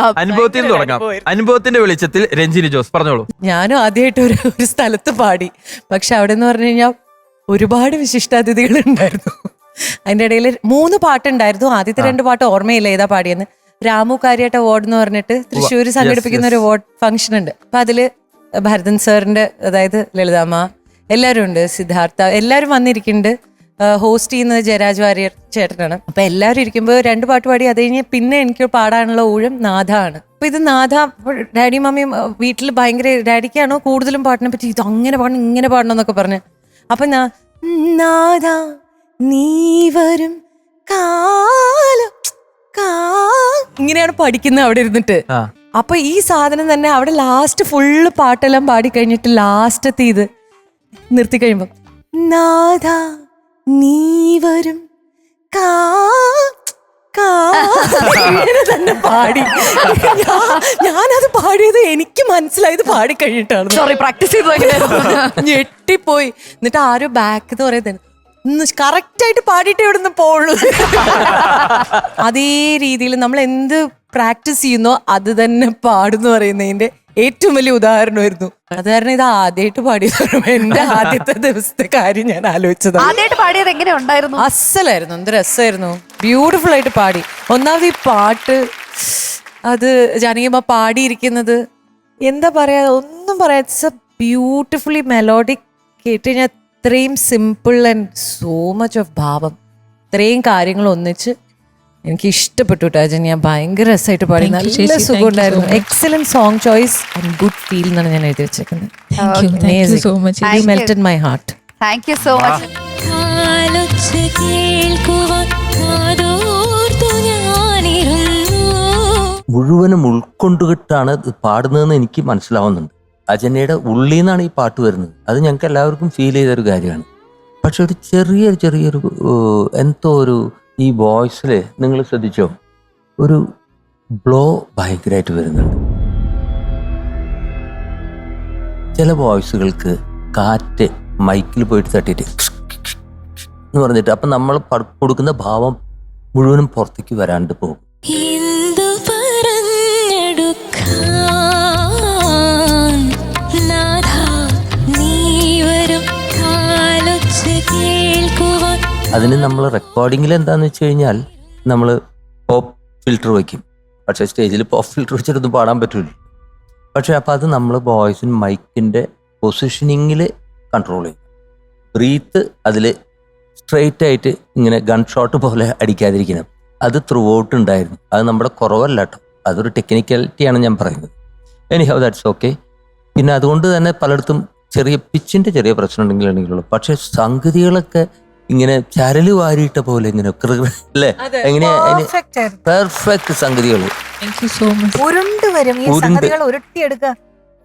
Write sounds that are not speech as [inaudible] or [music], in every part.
അനുഭവത്തിൽ നിന്ന് തുടങ്ങാം. അനുഭവത്തിന്റെ വെളിച്ചത്തിൽ രഞ്ജിനി ജോസ് പറഞ്ഞോളൂ. ഞാനും ആദ്യമായിട്ട് ഒരു [laughs] ഒരു സ്ഥലത്ത് പാടി. പക്ഷെ അവിടെ എന്ന് പറഞ്ഞു കഴിഞ്ഞാൽ ഒരുപാട് വിശിഷ്ടാതിഥികൾ ഉണ്ടായിരുന്നു അതിന്റെ ഇടയിൽ മൂന്ന് പാട്ടുണ്ടായിരുന്നു. ആദ്യത്തെ രണ്ട് പാട്ട് ഓർമ്മയില്ല ഏതാ പാടിയെന്ന്. രാമു കാര്യട്ട അവാർഡ് എന്ന് പറഞ്ഞിട്ട് തൃശ്ശൂർ സംഘടിപ്പിക്കുന്ന ഒരു അവാർഡ് ഫംഗ്ഷൻ ഉണ്ട്. അപ്പൊ അതിൽ ഭരതൻ സാറിന്റെ അതായത് ലളിതാമ്മ എല്ലാവരും ഉണ്ട് സിദ്ധാർത്ഥ എല്ലാവരും വന്നിരിക്കുന്നുണ്ട്. ഹോസ്റ്റ് ചെയ്യുന്നത് ജയരാജ് വാര്യർ ചേട്ടനാണ്. അപ്പൊ എല്ലാവരും ഇരിക്കുമ്പോൾ രണ്ട് പാട്ട് പാടി അത് കഴിഞ്ഞ് പിന്നെ എനിക്ക് പാടാനുള്ള ഊഴം നാഥ ആണ് അപ്പൊ ഇത് നാഥ ഡാഡി മമ്മിയും വീട്ടിൽ ഭയങ്കര ഡാഡിക്കാണോ കൂടുതലും പാട്ടിനെ പറ്റി ഇത് അങ്ങനെ പാടണം ഇങ്ങനെ പാടണം എന്നൊക്കെ പറഞ്ഞു. അപ്പൊ ഞാൻ നാഥ നീ വരും കാലം കാ ഇങ്ങനെയാണ് പഠിക്കുന്നത് അവിടെ ഇരുന്നിട്ട്. അപ്പൊ ഈ സാധനം തന്നെ അവിടെ ലാസ്റ്റ് ഫുള്ള് പാട്ടെല്ലാം പാടി കഴിഞ്ഞിട്ട് ലാസ്റ്റത്തെ ഇത് നിർത്തി കഴിയുമ്പോ. നാഥ നീ വരും കാ. ഇങ്ങനെ തന്നെ പാടി. ഞാ- ഞാനത് പാടിയത് എനിക്ക് മനസ്സിലായത് പാടി കഴിഞ്ഞിട്ടാണ്. സോറി പ്രാക്ടീസ് ചെയ്തു ഞെട്ടിപ്പോയി. എന്നിട്ട് ആരോ ബാക്ക് എന്ന് പറയുന്നത് കറക്റ്റ് ആയിട്ട് പാടിയിട്ട് ഇവിടെ നിന്ന് പോളൂ അതേ രീതിയിൽ നമ്മൾ എന്ത് പ്രാക്ടീസ് ചെയ്യുന്നോ അത് തന്നെ പാടുന്നു പറയുന്നതിന്റെ ഏറ്റവും വലിയ ഉദാഹരണമായിരുന്നു. അത് കാരണം ഇത് ആദ്യമായിട്ട് പാടിയത് എന്റെ ആദ്യത്തെ ദിവസത്തെ കാര്യം ഞാൻ ആലോചിച്ചത് ആദ്യമായിട്ട് പാടിയത് എങ്ങനെ ഉണ്ടായിരുന്നു? അസലായിരുന്നു. എന്ത് രസമായിരുന്നു. ബ്യൂട്ടിഫുൾ ആയിട്ട് പാടി. ഒന്നാമത് ഈ പാട്ട് അത് ജാനകിയമ്മ പാടിയിരിക്കുന്നത് എന്താ പറയാ ഒന്നും പറയാ ഇറ്റ്സ് എ ബ്യൂട്ടിഫുള്ളി മെലോഡിക് കേട്ട് കഴിഞ്ഞാൽ അത്രയും simple and so much of ഭാവം. ഇത്രയും കാര്യങ്ങൾ ഒന്നിച്ച് എനിക്ക് ഇഷ്ടപ്പെട്ടു കേട്ടോ അജൻ ഞാൻ ഭയങ്കര രസമായിട്ട് പാടി. നല്ല ചേച്ചി. സുഖം ഉണ്ടായിരുന്നു excellent song choice and good feel എന്നാണ് ഞാൻ എഴുതി വെച്ചേക്കുന്നത്. Melted my heart thank you so much മുഴുവനും ഉൾക്കൊണ്ടുകിട്ടാണ് പാടുന്നതെന്ന് എനിക്ക് മനസ്സിലാവുന്നുണ്ട്. അജനയുടെ ഉള്ളിൽ നിന്നാണ് ഈ പാട്ട് വരുന്നത്. അത് ഞങ്ങൾക്ക് എല്ലാവർക്കും ഫീൽ ചെയ്തൊരു കാര്യമാണ്. പക്ഷെ ഒരു ചെറിയൊരു ചെറിയൊരു എന്തോ ഒരു ഈ വോയിസിൽ നിങ്ങൾ ശ്രദ്ധിച്ചോ? ഒരു ബ്ലോ ഭയങ്കരമായിട്ട് വരുന്നുണ്ട്. ചില വോയിസുകൾക്ക് കാറ്റ് മൈക്കിൽ പോയിട്ട് തട്ടിയിട്ട് എന്ന് പറഞ്ഞിട്ട് അപ്പം നമ്മൾ കൊടുക്കുന്ന ഭാവം മുഴുവനും പുറത്തേക്ക് വരാണ്ട് പോകും. എന്തു അതിന് നമ്മൾ റെക്കോർഡിങ്ങിൽ എന്താന്ന് വെച്ച് കഴിഞ്ഞാൽ നമ്മൾ പോപ്പ് ഫിൽറ്റർ വയ്ക്കും പക്ഷെ സ്റ്റേജിൽ പോപ്പ് ഫിൽറ്റർ വെച്ചിട്ടൊന്നും പാടാൻ പറ്റില്ല പക്ഷെ അപ്പം അത് നമ്മൾ വോയിസും മൈക്കിന്റെ പൊസിഷനിങ്ങിൽ കൺട്രോൾ ചെയ്യും. ബ്രീത്ത് അതിൽ സ്ട്രെയിറ്റ് ആയിട്ട് ഇങ്ങനെ ഗൺ ഷോട്ട് പോലെ അടിക്കാതിരിക്കണം. അത് ത്രൂ ഔട്ട് ഉണ്ടായിരുന്നു. അത് നമ്മുടെ കുറവല്ല കേട്ടോ അതൊരു ടെക്നിക്കാലിറ്റിയാണ് ഞാൻ പറയുന്നത്. എനി ഹൗ ദാറ്റ്സ് ഓക്കെ പിന്നെ അതുകൊണ്ട് തന്നെ പലയിടത്തും ചെറിയ പിച്ചിന്റെ ചെറിയ പ്രശ്നം ഉണ്ടെങ്കിൽ പക്ഷേ സംഗതികളൊക്കെ ഇങ്ങനെ ചരൽ വാരിയിട്ട പോലെ ഇങ്ങനെ അല്ലേ? എങ്ങനെയാ പെർഫെക്റ്റ് സംഗതികൾ. Thank you so ഉരുണ്ട് വരും. ഈ. സംഗതികൾ ഉരുട്ടിയെടുക്കുക.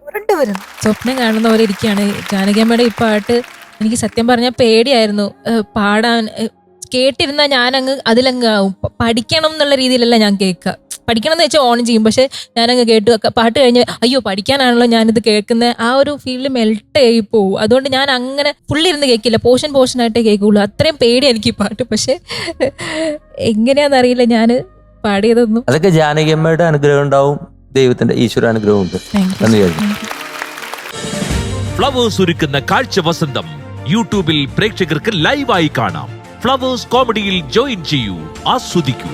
ഉരുണ്ട് വരും. സ്വപ്നം കാണുന്ന പോലെ ഇരിക്കുകയാണ്. ജാനകിയമ്മയുടെ ഈ പാട്ട് എനിക്ക് സത്യം പറഞ്ഞാൽ പേടിയായിരുന്നു. പാടാൻ. കേട്ടിരുന്ന കേട്ടിരുന്ന ഞാനങ്ങ് അതിലങ്ങ് ആവും. പഠിക്കണം എന്നുള്ള രീതിയിലല്ല ഞാൻ കേൾക്കുക. പഠിക്കണം എന്ന് വെച്ചാൽ ഓൺ ചെയ്യും. പക്ഷെ ഞാനങ്ങ് കേട്ടു. പാട്ട് കഴിഞ്ഞ് അയ്യോ പഠിക്കാനാണല്ലോ ഞാനിത് കേൾക്കുന്നത് ആ ഒരു ഫീൽഡ് മെൽട്ട് ആയി പോകും അതുകൊണ്ട് ഞാൻ അങ്ങനെ ഫുള്ളി ഇരുന്ന് കേൾക്കില്ല. പോർഷൻ പോർഷൻ ആയിട്ടേ കേൾക്കുള്ളൂ. അത്രയും പേടി എനിക്ക് ഈ പാട്ട്. പക്ഷെ എങ്ങനെയാണെന്നറിയില്ല ഞാൻ പാടിയതൊന്നും. അതൊക്കെ ജാനകിയമ്മയുടെ അനുഗ്രഹം ഉണ്ടാവും. ദൈവത്തിന്റെ ഈശ്വര അനുഗ്രഹം ഉണ്ട്. ഫ്ലവേഴ്സ് ഒരുക്കുന്ന കാഴ്ച വസന്തം യൂട്യൂബിൽ പ്രേക്ഷകർക്ക് ലൈവായി കാണാം. ഫ്ലവേഴ്സ് കോമഡിയിൽ ജോയിൻ ചെയ്യൂ. ആസ്വദിക്കൂ.